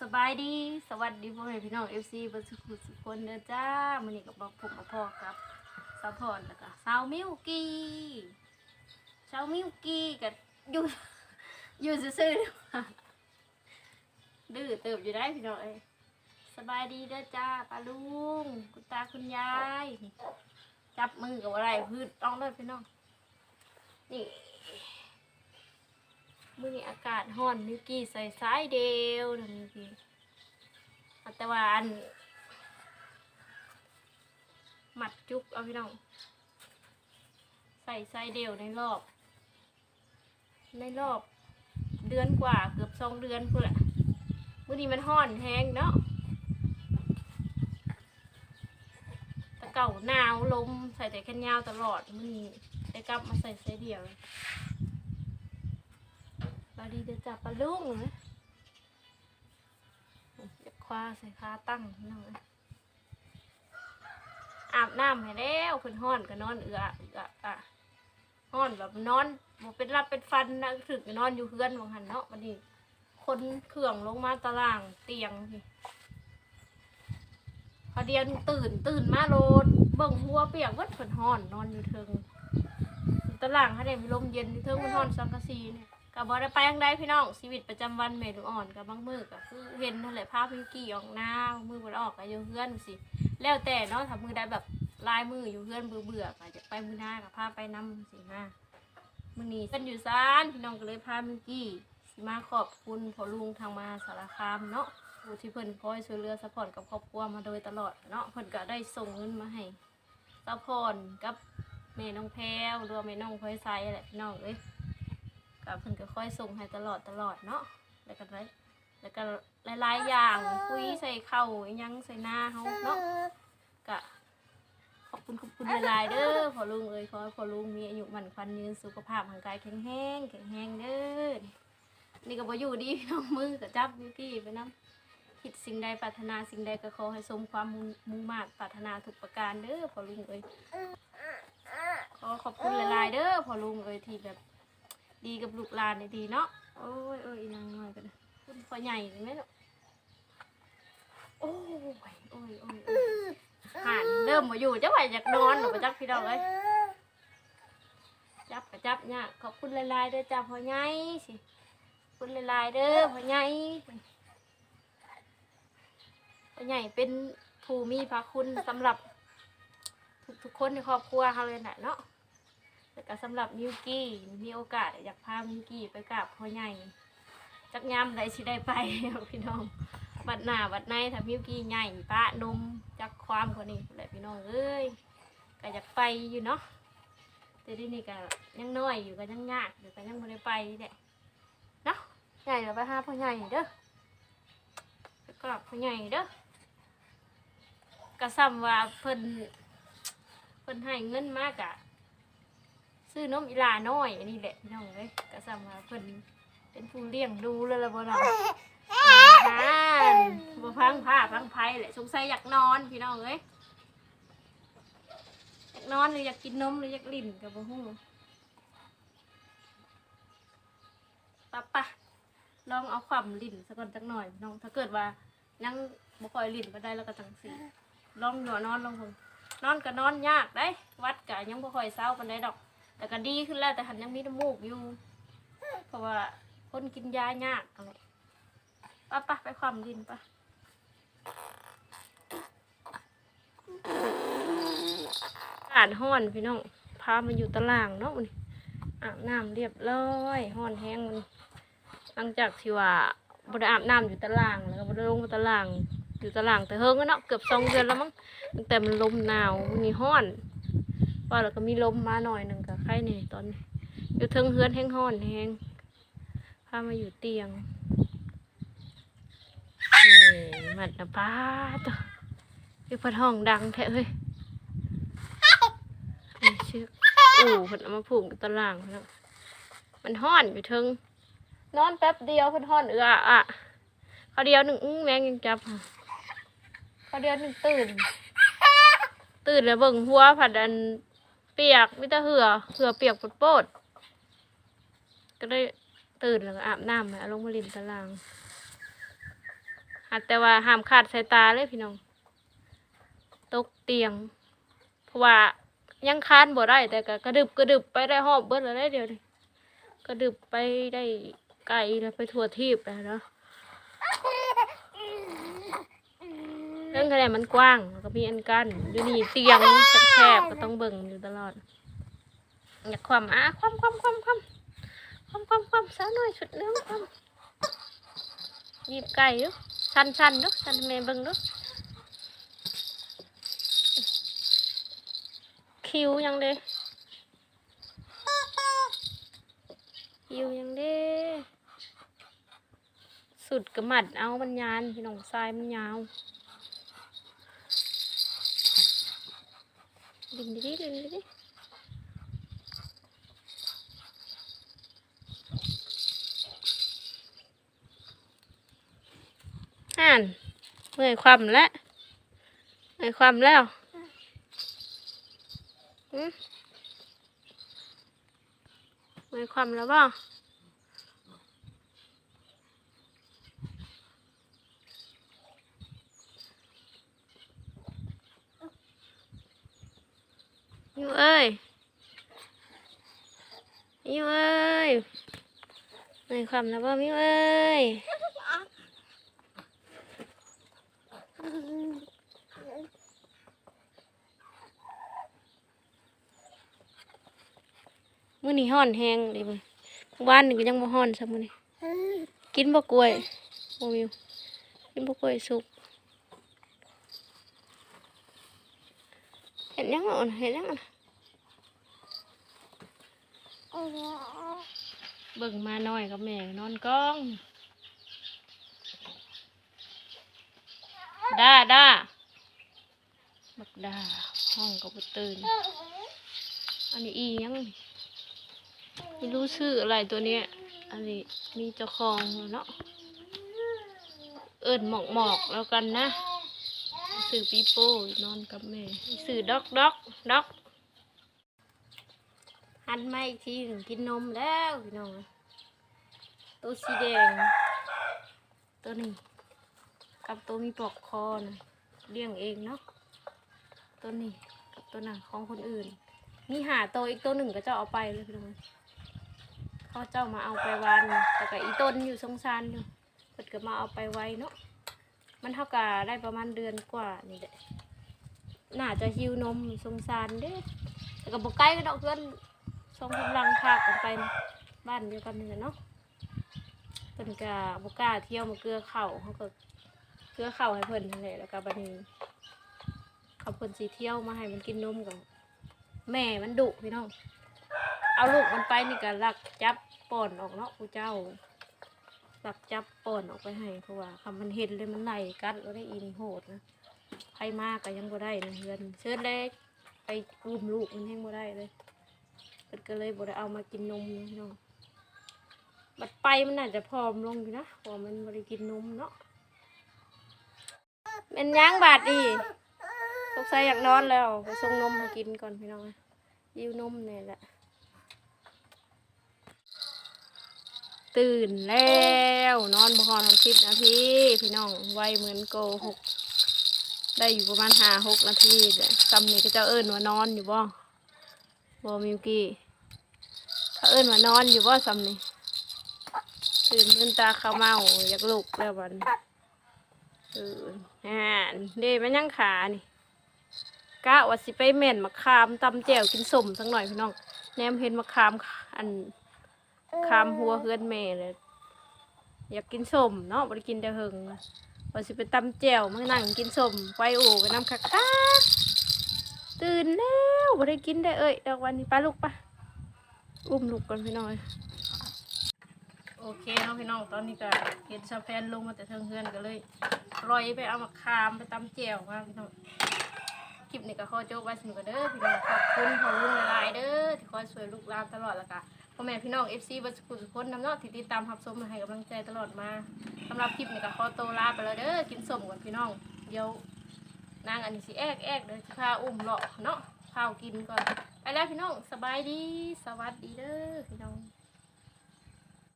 สบายดีสวัสดีพ่อแม่พี่น้องเอฟซีบัสกุสุกคนเด้อจ้ามันนี้กับบอกผมกับพ่อครับสาวพรแล้วก็สาวมิวกี้สาวมิวกี้กับอยู่อยู่ซื่อๆดื้อเติบอยู่ได้พี่น้องเอ้สบายดีเด้อจ้าป้าลุงคุณตาคุณยาย จับมือกับอะไรพืชต้องเลยพี่น้องนี่ มื่อนี้อากาศร้อนมิวกี้ใส่สายเดียวนะมิวกี้อัตวาอันหมัดจุกเอาพี่น้องใส่สายเดียวในรอบ ในรอบเดือนกว่าเกือบสองเดือนพุ่นแหละมื่อนี้มันห้อนแห้งเนาะตะเก่าหนาวลมใส่แต่แขนยาวตลอดมื่อนี้ได้กลับมาใส่สายเดียวเลยาดีจะจับปลาลุงนะเดี๋ยวคว้าใส่คาตั้งนั่งนะอาบน้ำให้แล้วเพิ่นห้อนก็นอนเอือเอืออะห้อนแบบนอนบ่เป็นรับเป็นฟันนะถึกนอนอยู่เฮือนวังหันเนาะวันนี้คนเครื่องลงมาตารางเตียงพี่พอเดียนตื่นตื่นมาโลดเบิ่งหัวเปียกวัดเพิ่นห้อน นอนอยู่เทิงตารางเขาได้มีลมเย็นอยู่เทิงมันห้อนสังกะสีเนี่ย กับ่ได้ไปยังไดพี่น้องชีวิตประจำวันแม่ลูอ่อนกับบางมือก็คือเห็นนั่นแหละภาพพิงกี้ออกหน้ามือบ่ได้ออกก็อยู่เพื่อนสิแล้วแต่เนาะถ้ามือได้แบบลายมืออยู่เพื่อนเบื่อเบื่อๆก็จะไปมือหน้ากับพาไปน้ำสิมามือนี้เพิ่นอยู่ซานพี่น้องก็เลยพาพิงกี้สิมาขอบคุณพ่อลุงทางมาสารคามเนาะผู้ที่เพิ่นคอยช่วยเหลือซัพอร์ตกับครอบครัวมาโดยตลอดเนาะเพิ่นก็ได้ส่งเงินมาให้ซัพอร์ตกับแม่น้องแพรวรวมแม่น้องพลอยไซแหละพี่น้องเอ้ย ก็เพิ่นก็ค่อยส่งให้ตลอดตลอดเนาะแล้วก็ไรแล้วก็หลายๆอย่างคุยใส่เข้าอิหยังใส่หน้าเฮาเนาะก็ขอบคุณขอบคุณหลายๆเด้อพ่อลุงเอ้ยขอให้พ่อลุงมีอายุมันขวัญยืนสุขภาพร่างกายแข็งแรงแข็งแรงเด้อนี่ก็บ่อยู่ดีพี่น้องมือก็จับยูกี้ไปนํคิดสิ่งใดปรารถนาสิ่งใดก็ขอให้สมความมุ่งมุ่งมา่ปรารถนาทุกประการเด้อพ่อลุงเอ้ยขอขอบคุณหลายๆเด้อพ่อลุงเอ้ยที่แบบ ดีกับลูกหลานได้ดีเนาะโอ้ยโอ้ยนางน้อยกันคุณพ่อใหญ่เลยไหมเนาะโอ้ยโอ้ยโอ้ยโอ้ยห่านเริ่มมาอยู่จะไหวอยากนอนหรือไปจับพี่ดอกเลยจับกระจับเนี่ยขอบคุณลายๆเด้อจ้าพ่อใหญ่สิคุณลายๆเด้อพ่อใหญ่พ่อใหญ่เป็นผู้มีพระคุณสำหรับทุกๆคนในครอบครัวเขาเลยนะเนาะ แล้วก็สำหรับมิวกี้มีโอกาสอยากพามิวกี้ไปกราบพ่อใหญ่จักยามใดสิได้ไป พี่น้องบัดหน้าบัดในถ้ามิวกี้ใหญ่ป้านมจักความกว่านี้แหละพี่น้องเอ้ยก็อยากไปอยู่เนาะแต่ที่นี่ก็ยังน้อยอยู่ก็ยังยากอยู่ก็ยังไม่ได้ไปแหละเนาะใหญ่เราไปหาพ่อใหญ่เด้อไปกราบพ่อใหญ่เด้อก็ซ้ำว่าเพิ่นเพิ่นให้เงินมากอะ ซื้อนมอีหลาน้อยอันนี้แหละพี่น้องเลยก็สามารถเพิ่นเป็นผู้เลี้ยงดูแล้วล่ะบ่เราฮานบ่พังผ้าพังไผแหละสงสัยอยากนอนพี่น้องเอ้ยอยากนอนหรืออยากกินนมหรืออยากลิ้นก็บ่ฮู้ปะปะลองเอาความลิ้นสักก่อนจักหน่อยพี่น้องถ้าเกิดว่ายังบ่ค่อยลิ้นบ่ได้แล้วก็จังซี่ลองหัวนอนลองเพิ่นนอนก็นอนยากได้ วัดก็ยังบ่ค่อยเศร้าปานใดดอก แต่ก็ดีขึ้นแล้วแต่หันยังมีน้ำมูกอยู่ เพราะว่าคนกินยายากอะไรปะปะไปความดินปะอาดห้อนพี่น้อง พามาอยู่ตารางเนาะมันอาบน้ำเรียบร้อยห้อนแห้งมันหลังจากที่ว่าบไดอาบน้ำอยู่ตารางแล้วก็บไดลงมาตาราง อยู่ตารางแต่เฮิงก็เนาะเกือบสองเดือนแล้วมั้งตั้งแต่มันลมหนาวมันนี่ห้อน ว่าแล้วก็มีลมมาหน่อยหนึ่งกับไข้เนี่ยตอนนี้อยู่เทิงเฮือนแห้งห้อนแห้งพามาอยู่เตียงมัดนะป้าตัวอยู่พัดห้องดังแท้เฮ้ยชื่ออู่เพิ่นเอามาผูกตารางแล้วมันห้อนอยู่เทิงนอนแป๊บเดียวพิ่นห้อนเอืออะเขาเดียวหนึ่งแมงยังจับเขาเดียวหนึ่งตื่น ตื่นแล้วเบิ่งหัวผัดอัน ปียกมิตรเหือเหือเปียกปดโปดก็ได้ตื่นแล้วก็อาบน้ำแล้วลงมาลินตารางหากแต่ว่าห้ามขาดสายตาเลยพี่น้อง ตกเตียง เพราะว่ายังคานบ่ได้ แต่ก็กระดึบกระดึบไปได้หอบเบิดแล้วได้เดียวนี้กระดึบไปได้ไกลแล้วไปทั่วทีบไปเนาะ เรื่อะแนนมันกว้างแล้วก็มีอันกันอยู่นี่เตียงแคบๆก็ต้องเบิ่งอยู่ตลอด อยากความอะความความความความความความความสาวน้อยชุดเนื้อความหยิบไก่ดูชันชันดูชันแม่เบิ่งดูคิวยังเด้คิวยังเด้สุดกระหมัดเอามันยานพี่น้องทรายมันยาว ดินดิดิดินดิห่านเมื่อยความแล้วเมื่อยความแล้วเมื่อยความแล้วบ่ยู เอ้ยยูเอ้ยเมื่อยความแล้วบ่มิวเอ้ยมื้อนี้ฮ้อนแฮงเลยมื้อวานนี่ก็ยังบ่ฮ้อนซะมื้อนี้กินบ่กล้วยบ่มิวกินบ่กล้วยสุกเห็นยังอะเห็นยังอะ เบิ่งมาหน้อยกับแม่นอนกองด้าด้าบักดาห้องก็บ่ตื่น อันนี้อียังไม่รู้ชื่ออะไรตัวเนี้ย อันนี้มีเจ้าของเนาะ เอิญหมอกหมอกๆแล้วกันนะสื่อปีโป้นอนกับแม่สื่อด็อกด็อกด็อก หันมาอีกทีหนึ่งกินนมแล้วพี่น้องตัวสีแดง ตัวนี้กับตัวมีปลอกคอนะเลี้ยงเองเนาะตัวนี้กับตัวนั้นของคนอื่นมีหาตัวอีกตัวหนึ่งก็จะเอาไปเลยพี่น้องเขาเจ้ามาเอาไปวันแต่ก็อีต้นอยู่สงสารอยู่เพิ่นก็มาเอาไปไว้เนาะมันเท่ากับได้ประมาณเดือนกว่านี่แหละน่าจะหิวนมสงสารเด้แต่ก็บอกใกล้กันดอกเพื่อน ชมกำลังพากันไปบ้านเดียวกันนี่แหละเนาะเพิ่นก็บกล้าเที่ยวมาเกลือเข่าเขาก็เกลือเข่าให้เพิ่นนั่นแหละแล้วก็บัดนี้เขาเพิ่นสีเที่ยวมาให้มันกินนมกับแม่มันดุพี่น้องเอาลูกมันไปนี่ก็ลักจับป่อนออกเนาะผู้เจ้าลักจับป่อนออกไปให้เพราะว่าคำมันเห็นเลยมันไหลกัดแล้วได้อีนโหดนะใครมากก็ยังบ่ได้นะเพื่อนเชิญเล็กไปอุ้มลูกมันยังบ่ได้เลย เพิ่นก็เลยบ่ได้เอามากินนมเลยพี่น้องบัดไปมันน่าจะพร้อมลงอยู่นะพอมันบ่ได้กินนมเนาะเป็นหยังบาดดีสงสัยอยากนอนแล้วไปส่งนมมากินก่อนพี่น้องยิ้วนมเนี่ยแหละตื่นแล้วนอนบ่ฮอนทำสิบนาทีพี่น้องไวเหมือนโกหกได้อยู่ประมาณห้าหกนาทีเลยซ้ำนี่ก็จะเอิ้นว่านอนอยู่บ่ บ่มิวกี้เขาเอิ้นว่านอนอยู่บ่าซ้ำนี่ตื่นมืนตาขาวเมาอยากลุกแล้ววันตื่นอ่านเด้มันยังขานี่กะว่าสิไปแม่นมะขามตำแจ่วกินสมสักหน่อยพี่น้องแนมเห็นมะขามอันคามหัวเฮือนแม่เลยอยากกินสมเนาะบ่ได้กินแต่เฮงว่าสิไปตำแจ่วมานั่งกินสมไปโอ้กันน้ำคักคัก บ่ได้กินได้เอ้ยดอกวันนี้ไปลูกปะอุ้มลูกก่อนพี่น้อยโอเคเนาะพี่น้องตอนนี้ก็เห็นสะแพนลงมาแต่เทิงเฮือนก็เลยลอยไปเอามาคามไปตำแจ่วมาพี่น้องคลิปนี้ก็ขอจบไว้สนุกกันเด้อพี่น้องขอบคุณขอลุงหลายๆเด้อที่คอยช่วยลูกลานตลอดแล้วก็พ่อแม่พี่น้อง FC บัสกุลคนนำเนาะที่ติดตามรับชมมาให้กำลังใจตลอดมาสำหรับคลิปนี้ก็ขอโตลาไปแล้วเด้อกินสมก่อนพี่น้องเดี๋ยวนางอันนี้สิแอกแอกเด้อพาอุ้มเลาะเนาะ พาเอากินก่อน ไปแล้วพี่น้องสบายดี สวัสดีเด้อพี่น้อง